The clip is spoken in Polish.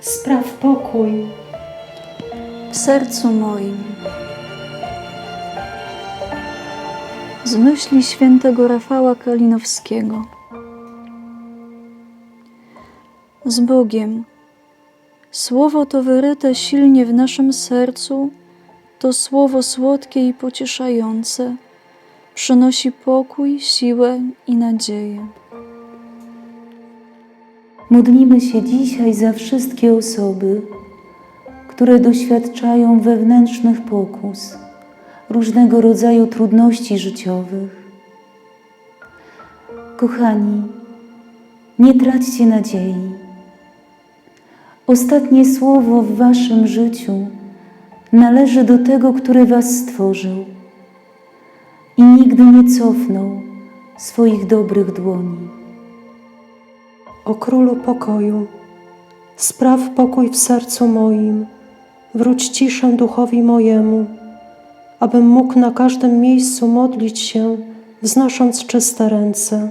Spraw pokój w sercu moim. Z myśli świętego Rafała Kalinowskiego. Z Bogiem. Słowo to wyryte silnie w naszym sercu, to słowo słodkie i pocieszające, przynosi pokój, siłę i nadzieję. Modlimy się dzisiaj za wszystkie osoby, które doświadczają wewnętrznych pokus, różnego rodzaju trudności życiowych. Kochani, nie traćcie nadziei. Ostatnie słowo w Waszym życiu należy do tego, który Was stworzył i nigdy nie cofnął swoich dobrych dłoni o królu pokoju, spraw pokój w sercu moim, wróć ciszę duchowi mojemu, abym mógł na każdym miejscu modlić się, wznosząc czyste ręce.